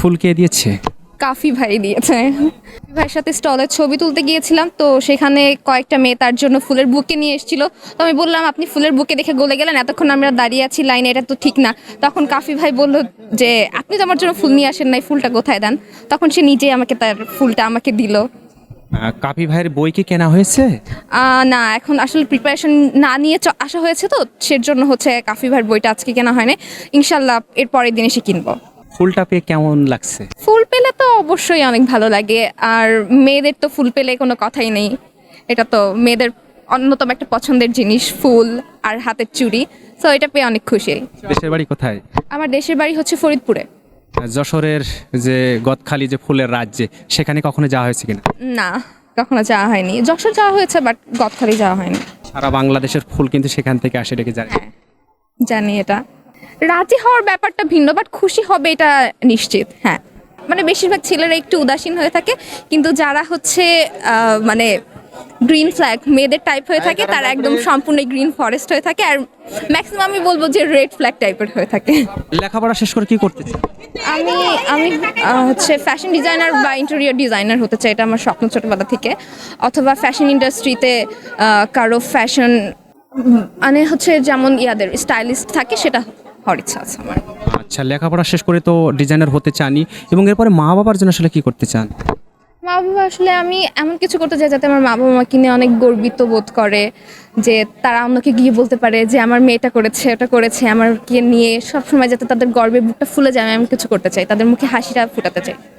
ফুল কে দিয়েছে? কাফি ভাই দিয়েছে। ভাইয়ের সাথে স্টলের ছবি তুলতে গিয়েছিলাম তো সেখানে কয়েকটা মেয়ে তার জন্য ফুলের বুকে নিয়ে এসেছিল। তো আমি বললাম আপনি ফুলের বুকে দেখে গলে গেলেন এতক্ষণ আমরা দাঁড়িয়ে আছি লাইনে এটা তো ঠিক না। তখন কাফি ভাই বলল যে আপনি তো আমার জন্য ফুল নিয়ে আসেন নাই ফুলটা কোথায় দেন? তখন সে নিজেই আমাকে তার ফুলটা আমাকে দিল। কাপি ভাইয়ের বই কি কেনা হয়েছে? না এখন আসলে প্রিপারেশন না নিয়ে আসা হয়েছে তো সের জন্য হচ্ছে কাফি ভাইয়ের বইটা আজকে কেনা হয়নি। ইনশাল্লাহ এর পরের দিন এসে কিনবো। ফুলটা পেয়ে কেমন লাগছে? ফুল পেলে তো অবশ্যই অনেক ভালো লাগে আর মেয়েদের তো ফুল পেলে কোনো কথাই নেই। এটা তো মেয়েদের অন্যতম একটা পছন্দের জিনিস ফুল আর হাতের চুড়ি তো এটা পেয়ে অনেক খুশি। দেশের বাড়ি কোথায়? আমার দেশের বাড়ি হচ্ছে ফরিদপুরে। যশোরের যে গদখালি যে ফুলের রাজ্যে সেখানে কখনো যাওয়া হয়েছে কিনা? না কখনো যাওয়া হয়নি। যশোর যাওয়া হয়েছে বাট গদখালি যাওয়া হয়নি। সারা বাংলাদেশের ফুল কিন্তু সেখান থেকে আসে এটাকে জানি? হ্যাঁ জানি এটা। রাজি হওয়ার ব্যাপারটা ভিন্ন বাট খুশি হবে এটা নিশ্চিত হ্যাঁ। মানে বেশিরভাগ ছেলেরা একটু উদাসীন হয়ে থাকে কিন্তু যারা হচ্ছে মানে গ্রিন ফ্ল্যাগ মেয়েদের টাইপ হয়ে থাকে তারা একদম সম্পূর্ণ গ্রিন ফরেস্ট হয়ে থাকে আর ম্যাক্সিমাম আমি বলব যে রেড ফ্ল্যাগ টাইপের হয়ে থাকে। লেখাপড়া শেষ করে কি করতে চান আমি আমি হচ্ছে ফ্যাশন ডিজাইনার বা ইন্টেরিয়র ডিজাইনার হতে চাই এটা আমার স্বপ্ন ছোটবেলা থেকে। অথবা ফ্যাশন ইন্ডাস্ট্রিতে কারও ফ্যাশন মানে হচ্ছে যেমন ইয়াদের স্টাইলিস্ট থাকে সেটা হওয়ার ইচ্ছা আছে আমার। আচ্ছা লেখাপড়া শেষ করে তো ডিজাইনার হতে চানি এবং এরপরে মা বাবার জন্য আসলে কি করতে চান? মা বাবা আসলে আমি এমন কিছু করতে চাই যাতে আমার মা বাবা আমাকে নিয়ে অনেক গর্বিত বোধ করে যে তারা আমাকে গিয়ে বলতে পারে যে আমার মেয়েটা করেছে ওটা করেছে আমার কে নিয়ে সবসময় যাতে তাদের গর্বে বুকটা ফুলে যায় আমি এমন কিছু করতে চাই তাদের মুখে হাসিটা ফুটাতে চাই।